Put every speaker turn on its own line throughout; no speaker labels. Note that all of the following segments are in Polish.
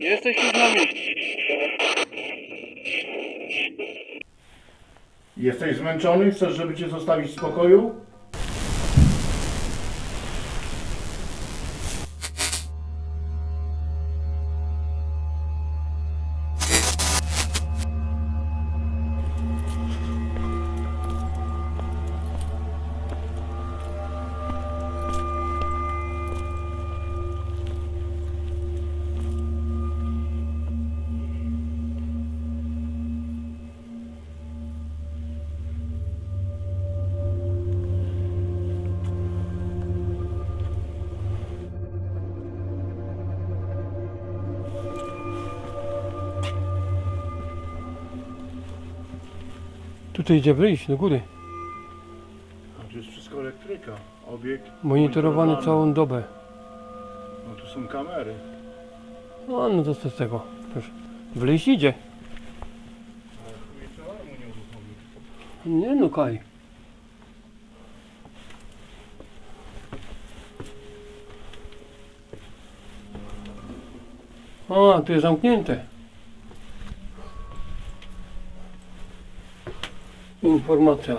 Jesteś tu z nami.
Jesteś zmęczony? Chcesz, żeby cię zostawić w spokoju?
Tutaj idzie wyjść do góry.
A tu jest wszystko elektryka. Obiekt
Monitorowany całą dobę.
No tu są kamery.
No, no to co z tego? Proszę. Wyjść idzie.
Nie
no, Kaj. A, tu jest zamknięte. Informacja.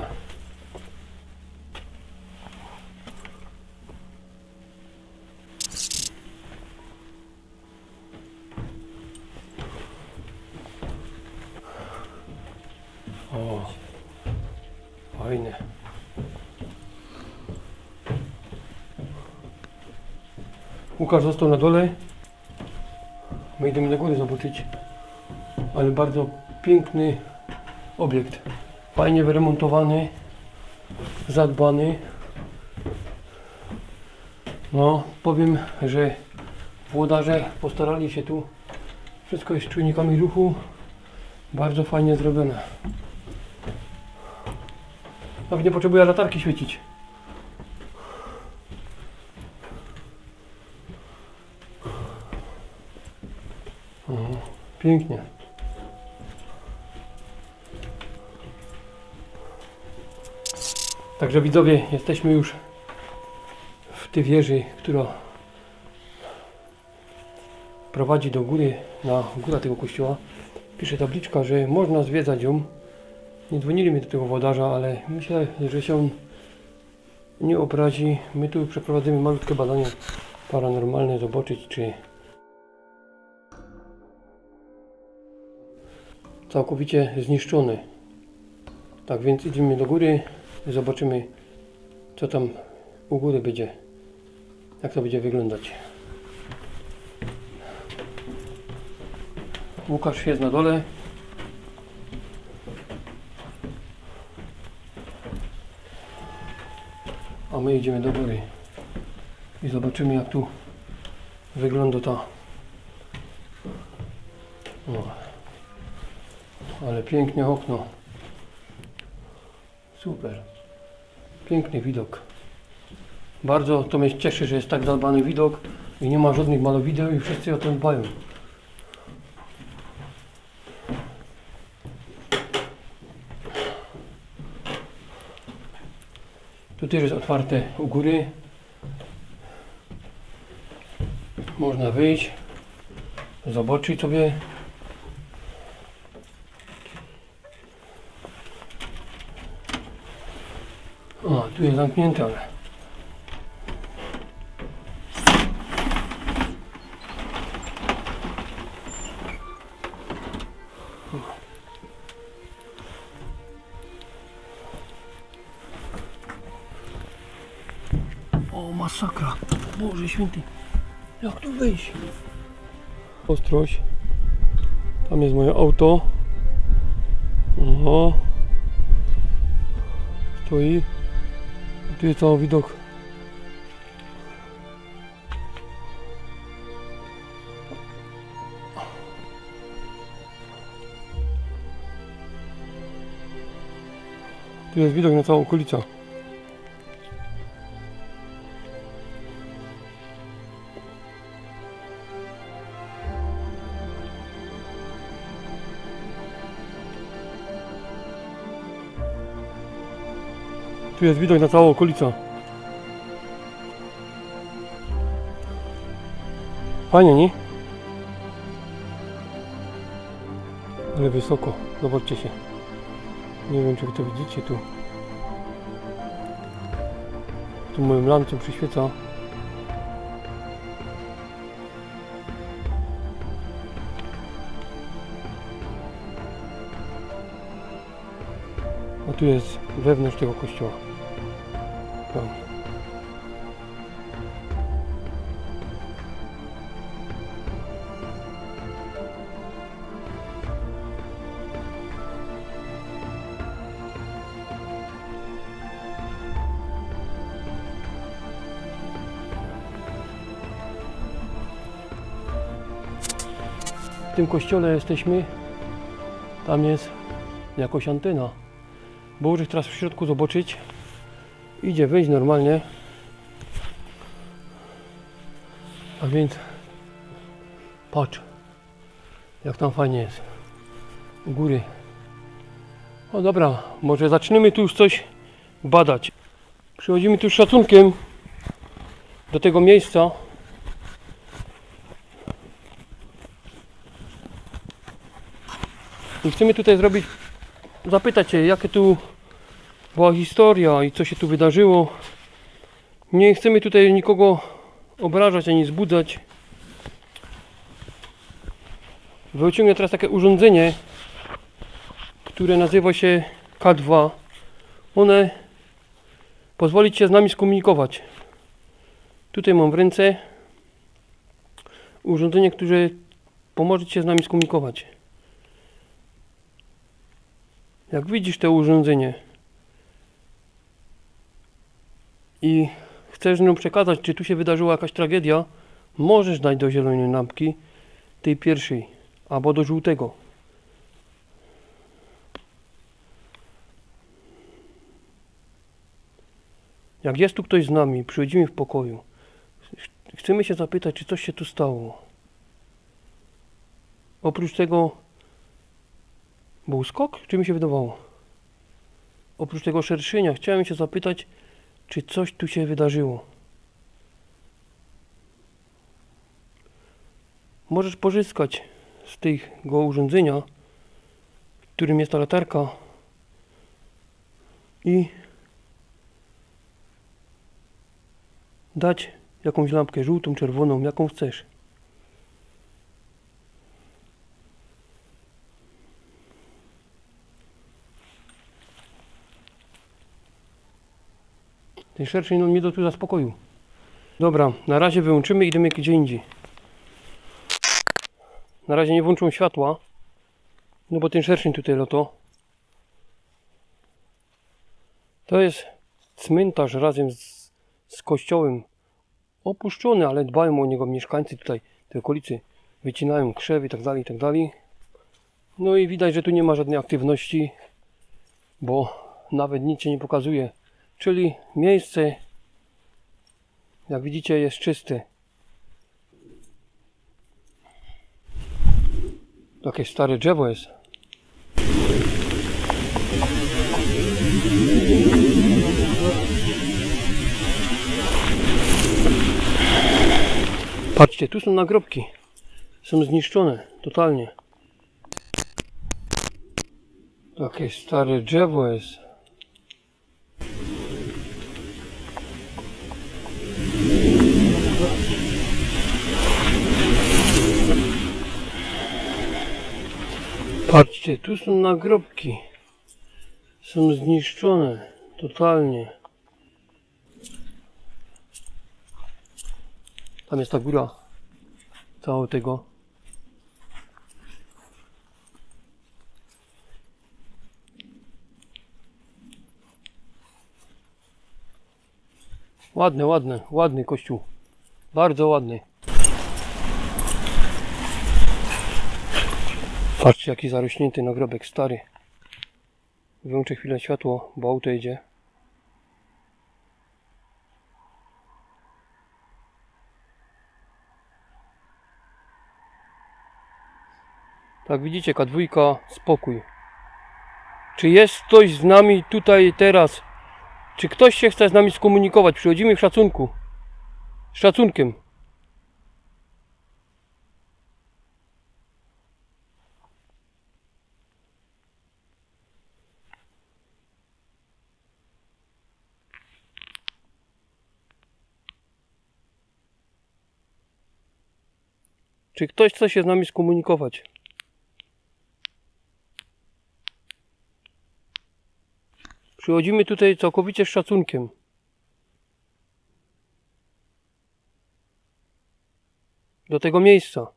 O, fajne. Łukasz został na dole. My idziemy na górę zobaczyć. Ale bardzo piękny obiekt. Fajnie wyremontowany, zadbany. No, powiem, że włodarze postarali się tu. Wszystko jest czujnikami ruchu. Bardzo fajnie zrobione. Nawet nie potrzebuję latarki świecić. O, pięknie. Także widzowie, jesteśmy już w tej wieży, która prowadzi do góry, na górę tego kościoła. Pisze tabliczka, że można zwiedzać ją. Nie dzwonili mi do tego wodarza, ale myślę, że się nie obrazi. My tu przeprowadzimy malutkie badanie paranormalne, zobaczyć czy całkowicie zniszczony. Tak więc idziemy do góry, zobaczymy co tam u góry będzie, jak to będzie wyglądać. Łukasz jest na dole. A my idziemy do góry i zobaczymy jak tu wygląda ta. O. Ale piękne okno. Super. Piękny widok. Bardzo to mnie cieszy, że jest tak zadbany widok i nie ma żadnych malowideł i wszyscy o to dbają. Tu też jest otwarte u góry. Można wyjść, zobaczyć sobie. O, tu jest zamknięte, ale. O, masakra. Boże święty. Jak tu wyjść? Ostrość. Tam jest moje auto. Oho. Stoi. Tu jest cały widok. Tu jest widok na całą okolicę. Tu jest widok na całą okolicę. Fajnie, nie? Ale wysoko, zobaczcie się. Nie wiem, czy wy to widzicie tu. Tu moim lampcem przyświeca tu jest wewnątrz tego kościoła. Tam. W tym kościole jesteśmy. Tam jest jakoś antena. Bo możesz teraz w środku zobaczyć. Idzie wejść normalnie. A więc patrz, jak tam fajnie jest. U góry. O dobra, może zaczniemy tu już coś badać. Przychodzimy tu z szacunkiem do tego miejsca. I chcemy tutaj zrobić, zapytać się, jakie tu była historia i co się tu wydarzyło. Nie chcemy tutaj nikogo obrażać ani zbudzać. Wyciągnę teraz takie urządzenie, które nazywa się K2. One pozwoli się z nami skomunikować. Tutaj mam w ręce urządzenie, które pomoże się z nami skomunikować. Jak widzisz to urządzenie i chcesz nam przekazać, czy tu się wydarzyła jakaś tragedia, możesz dać do zielonej lampki, tej pierwszej, albo do żółtego. Jak jest tu ktoś z nami, przychodzimy w pokoju, ch- chcemy się zapytać, czy coś się tu stało. Oprócz tego był skok, czy mi się wydawało? Oprócz tego szerszenia chciałem się zapytać, czy coś tu się wydarzyło. Możesz pozyskać z tego urządzenia, w którym jest ta latarka i dać jakąś lampkę żółtą, czerwoną, jaką chcesz. Ten szerszeń no, mnie do tu zaspokoił. Dobra, na razie wyłączymy i idziemy gdzie indziej. Na razie nie włączą światła. No bo ten szerszeń tutaj loto. To jest cmentarz razem z, z kościołem. Opuszczony, ale dbają o niego mieszkańcy tutaj, tej okolicy. Wycinają krzewy i tak dalej, i tak dalej. No i widać, że tu nie ma żadnej aktywności, bo nawet nic się nie pokazuje. Czyli miejsce, jak widzicie, jest czyste. Takie stare drzewo jest. Patrzcie, tu są nagrobki. Są zniszczone totalnie. Takie stare drzewo jest. Patrzcie, tu są nagrobki. Są zniszczone totalnie. Tam jest ta góra całego tego. Ładny, ładny, ładny kościół. Bardzo ładny. Patrzcie jaki zarośnięty nagrobek stary. Wyłączę chwilę światło, bo auto idzie. Tak widzicie, K2, spokój. Czy jest ktoś z nami tutaj teraz? Czy ktoś się chce z nami skomunikować? Przychodzimy w szacunku. Z szacunkiem. Czy ktoś chce się z nami skomunikować? Przychodzimy tutaj całkowicie z szacunkiem. Do tego miejsca.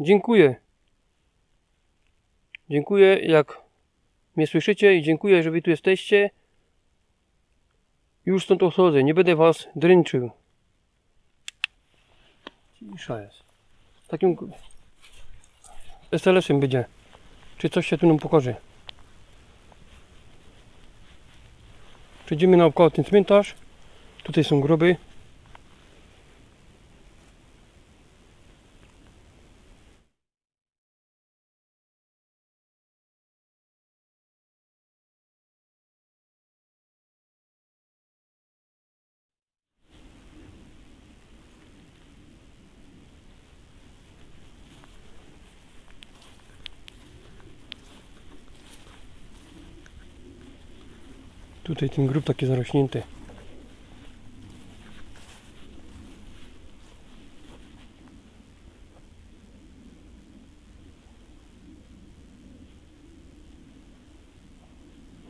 Dziękuję. Dziękuję, jak mnie słyszycie i dziękuję, że wy tu jesteście. Już stąd odchodzę, nie będę was dręczył. Cisza jest. Takim SLS-em będzie. Czy coś się tu nam pokaże? Przejdziemy naokoło ten cmentarz. Tutaj są groby. Tutaj ten grób taki zarośnięty.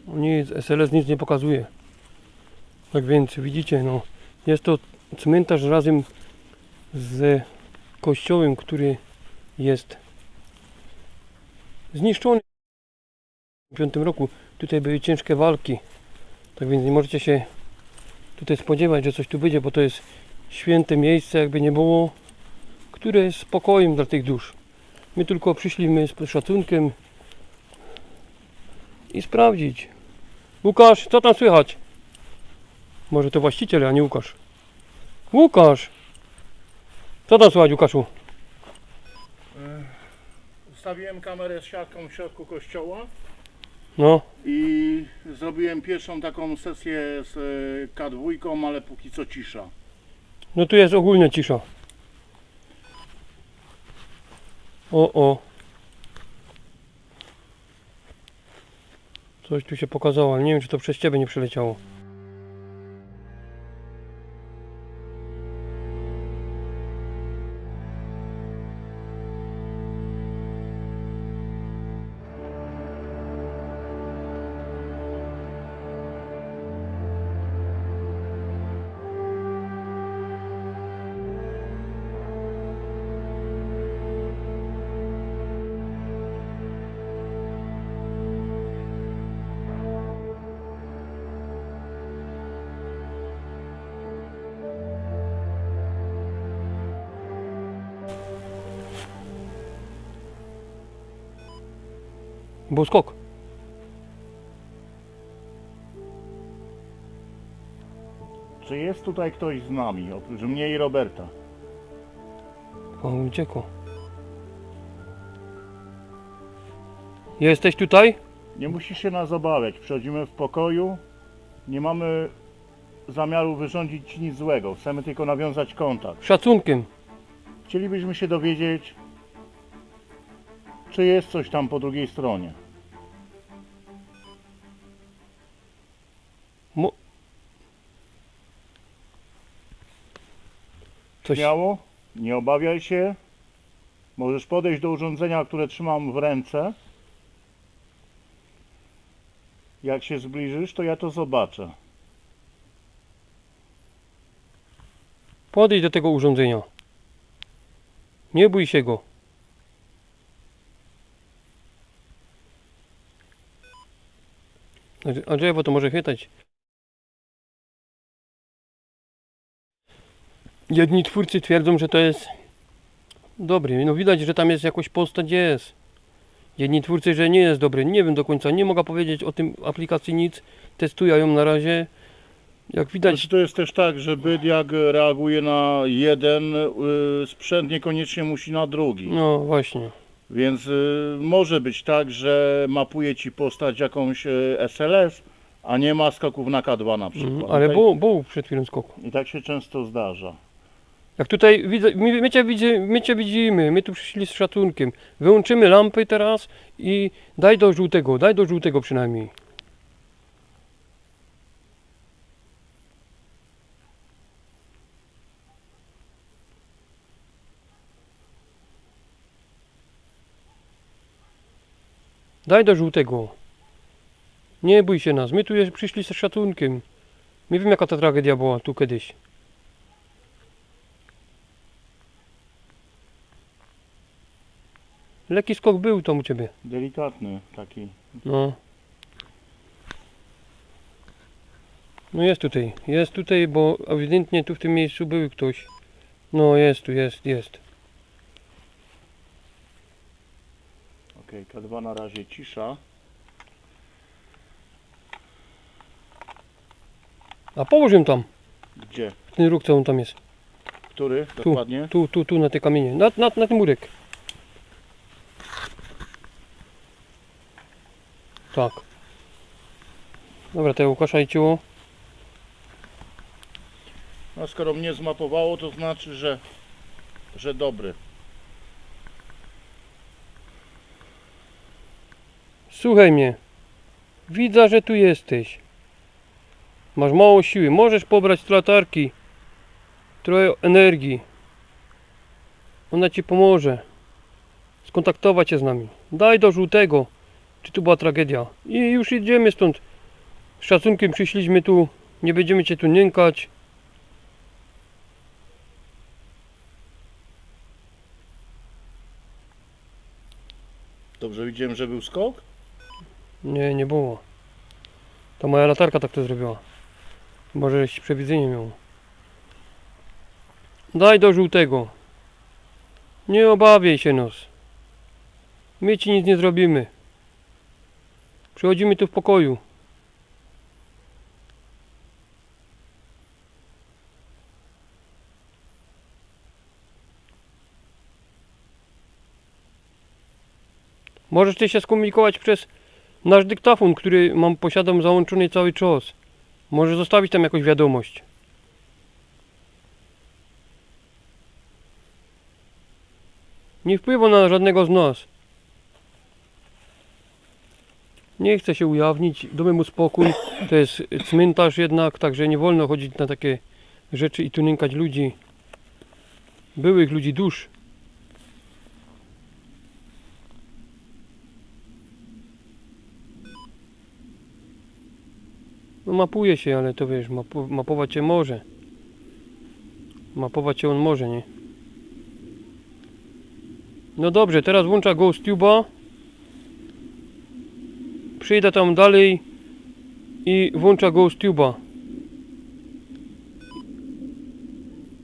Nic, SLS nic nie pokazuje. Tak więc widzicie, no jest to cmentarz razem z kościołem, który jest zniszczony w 5 roku. Tutaj były ciężkie walki. Tak więc nie możecie się tutaj spodziewać, że coś tu będzie, bo to jest święte miejsce, jakby nie było, które jest spokojem dla tych dusz. My tylko przyszliśmy z szacunkiem i sprawdzić. Łukasz, co tam słychać? Może to właściciel, a nie Łukasz. Łukasz! Co tam słychać, Łukaszu?
Ustawiłem kamerę z siatką w środku kościoła
No,
i zrobiłem pierwszą taką sesję z e, K2, ale póki co cisza.
no tu jest ogólnie cisza. O, o. Coś tu się pokazało, ale nie wiem, czy to przez ciebie nie przeleciało. Był skok.
Czy jest tutaj ktoś z nami, oprócz mnie i Roberta?
On uciekł. Jesteś tutaj?
Nie musisz się nas obawiać. Przychodzimy w pokoju. Nie mamy zamiaru wyrządzić ci nic złego. Chcemy tylko nawiązać kontakt.
Szacunkiem.
Chcielibyśmy się dowiedzieć, czy jest coś tam po drugiej stronie.
Coś.
Śmiało, nie obawiaj się. Możesz podejść do urządzenia, które trzymam w ręce. Jak się zbliżysz, to ja to zobaczę.
Podejdź do tego urządzenia. Nie bój się go. A- drzewo to może chwytać. Jedni twórcy twierdzą, że to jest dobry. No widać, że tam jest jakoś postać jest. Jedni twórcy, że nie jest dobry. Nie wiem do końca. Nie mogę powiedzieć o tym aplikacji nic. Testuję ją na razie. Jak widać,
Znaczy, to jest też tak, że byt jak reaguje na jeden y, sprzęt, niekoniecznie musi na drugi.
no właśnie.
Więc y, może być tak, że mapuje ci postać jakąś y, SLS, a nie ma skoków na K2 na przykład.
Mhm, ale
tak-
był, był przed chwilą skoku.
I tak się często zdarza.
Jak tutaj widzę, my, my, cię, widzimy, my cię widzimy, my tu przyszli z szacunkiem. Wyłączymy lampy teraz i daj do żółtego, daj do żółtego przynajmniej. Daj do żółtego. Nie bój się nas, my tu przyszli z szacunkiem. Nie wiem jaka ta tragedia była tu kiedyś. Lekki skok był tam u ciebie.
Delikatny taki.
No. No jest tutaj, jest tutaj, bo ewidentnie tu w tym miejscu był ktoś. No jest tu, jest, jest.
Okej, K2 na razie cisza.
A połóż ją tam,
Gdzie?
ten róg co on tam jest.
Który? Dokładnie?
Tu, tu, tu na te kamienie, na, na, na ten murek. Tak. Dobra, to Łukasza i ciło.
No skoro mnie zmapowało, to znaczy, że, że dobry.
Słuchaj mnie. Widzę, że tu jesteś. Masz mało siły. Możesz pobrać z latarki. Trochę energii. Ona ci pomoże. Skontaktować się z nami. Daj do żółtego. Czy tu była tragedia? I już idziemy stąd. Z szacunkiem przyszliśmy tu. Nie będziemy cię tu nękać.
Dobrze widziałem, że był skok?
Nie, nie było. To moja latarka tak to zrobiła. Może przewidzenie miał. Daj do żółtego. Nie obawiaj się nos. My ci nic nie zrobimy. Przychodzimy tu w pokoju. Możesz ty się skomunikować przez nasz dyktafon, który mam posiadam załączony cały czas. Może zostawić tam jakąś wiadomość. Nie wpływa na żadnego z nas. Nie chce się ujawnić, damy mu spokój. To jest cmentarz jednak, także nie wolno chodzić na takie rzeczy i tu nękać ludzi. Byłych ludzi dusz. No mapuje się, ale to wiesz, mapu, mapować się może. Mapować się on może, nie? No dobrze, teraz włącza GhostTube'a. Przyjdę tam dalej i włącza GhostTube'a.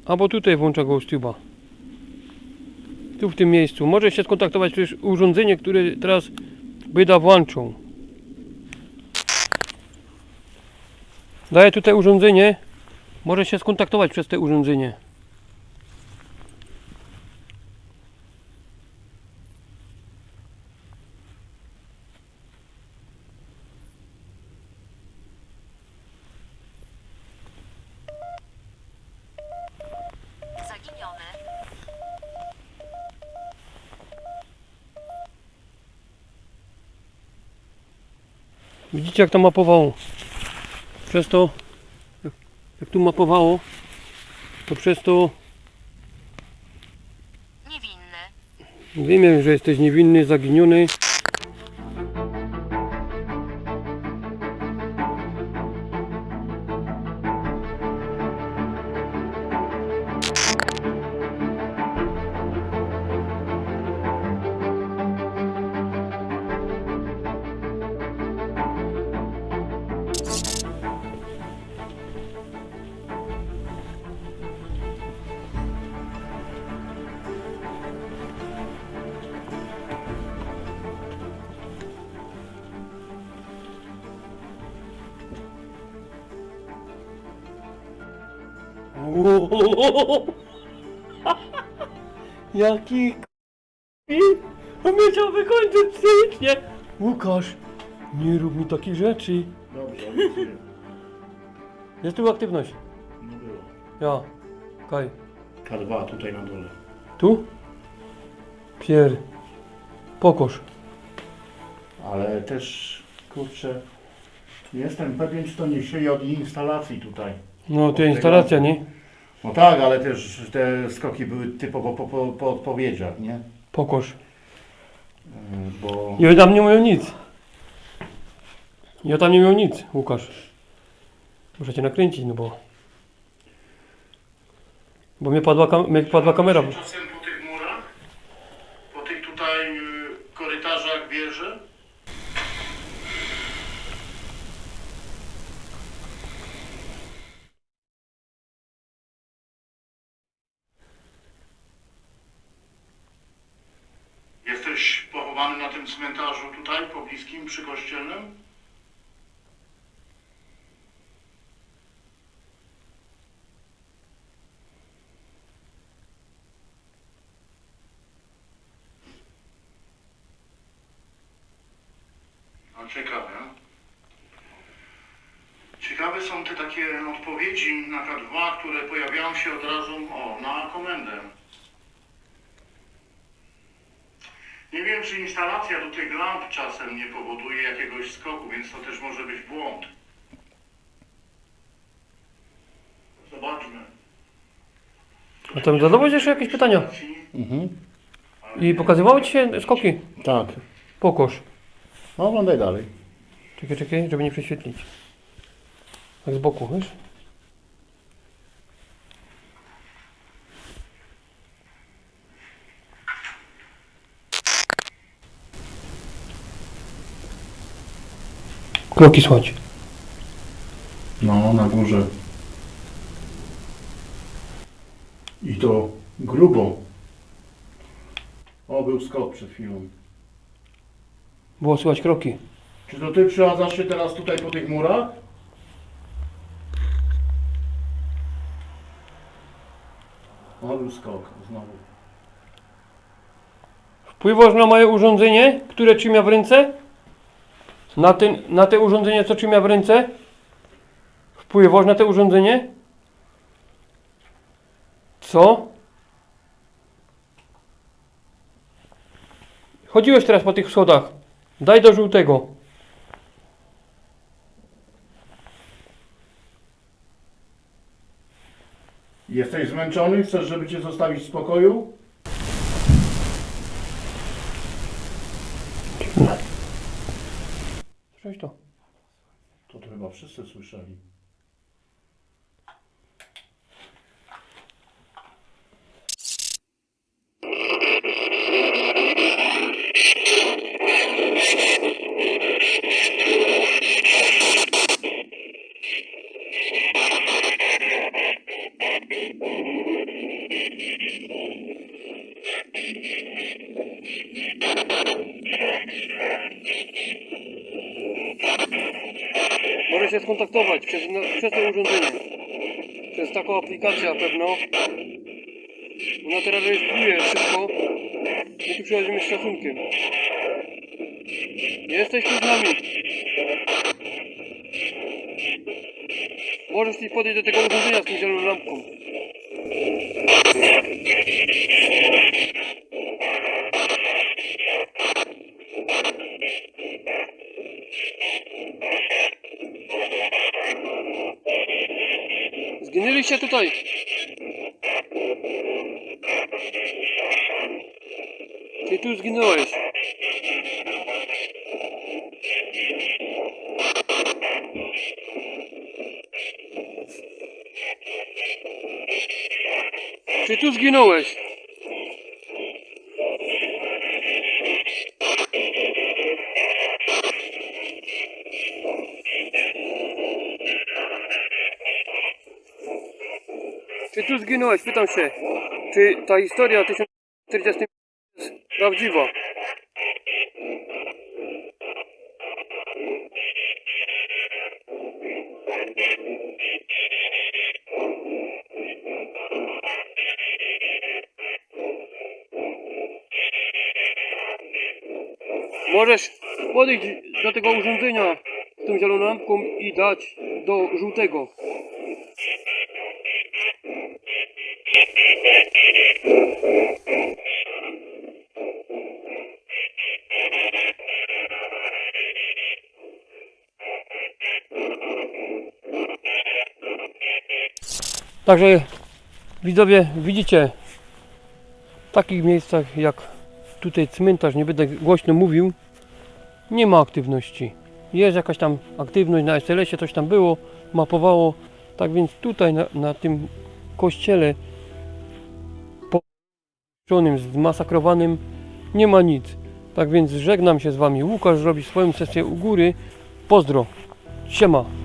Albo tutaj włącza GhostTube'a. Tu w tym miejscu. Może się skontaktować przez urządzenie, które teraz byda włączą. Daję tutaj urządzenie. Może się skontaktować przez te urządzenie.
Zaginiony.
Widzicie jak to mapowało? Przez to, jak- tu mapowało, to przez to
Niewinny.
wiemy, że jesteś niewinny, zaginiony. Jaki k***i? Chciał wykończyć psychicznie. Łukasz, nie rób mi takich rzeczy.
Dobrze.
Jest tu aktywność.
Nie było.
Ja. Kaj.
K2 tutaj na dole.
Tu? Pier. Pokosz.
Ale też, kurczę, nie jestem pewien, czy to nie się od instalacji tutaj.
No to instalacja, nie?
No tak, ale też te skoki były typowo po, po, po odpowiedziach, nie?
Pokoż.
E, bo...
I oni tam nie mówią nic. I oni tam nie mówią nic, Łukasz. Muszę cię nakręcić, no bo... Bo mnie padła, kam- mnie padła kamera.
Tym cmentarzu tutaj, pobliskim, przy kościelnym? No ciekawe. Ciekawe są te takie odpowiedzi na K2, które pojawiają się od razu o, na komendę. Nie wiem, czy instalacja do tych lamp czasem nie powoduje jakiegoś skoku, więc to też może być błąd. Zobaczmy.
A tam zadawać jeszcze jakieś pytania.
Mhm.
I pokazywały ci się skoki?
Tak.
Pokoż.
No oglądaj dalej.
Czekaj, czekaj, żeby nie prześwietlić. Tak z boku, wiesz? Kroki słychać.
No, na górze. I to grubo. O, był skok przed chwilą.
Było słychać kroki.
Czy to ty przeładzasz się teraz tutaj po tych murach? O, był skok znowu.
Wpływasz na moje urządzenie, które trzyma w ręce? Na, ten, na te urządzenie, co trzyma w ręce? Wpływasz na te urządzenie? Co? Chodziłeś teraz po tych schodach. Daj do żółtego.
Jesteś zmęczony? Chcesz, żeby cię zostawić w spokoju?
To?
To chyba wszyscy słyszeli.
Może się skontaktować przez, przez to urządzenie. Przez taką aplikację pewno. Ona teraz rejestruje wszystko. My tu przychodzimy z szacunkiem. Jesteś tu z nami. Możesz ci podejść do tego urządzenia z tą zieloną lampką. Tutaj. Ty tu zginąłeś. Ty tu zginąłeś. Zginąłeś? Pytam się. Czy ta historia o 1040 jest prawdziwa? Możesz podejść do tego urządzenia z tą zieloną lampką i dać do żółtego. Także widzowie, widzicie w takich miejscach jak tutaj cmentarz, nie będę głośno mówił, nie ma aktywności. jest jakaś tam aktywność na SLS-ie, coś tam było, mapowało. Tak więc tutaj na, na tym kościele połączonym, zmasakrowanym nie ma nic. Tak więc żegnam się z Wami. Łukasz robi swoją sesję u góry. Pozdro. Siema.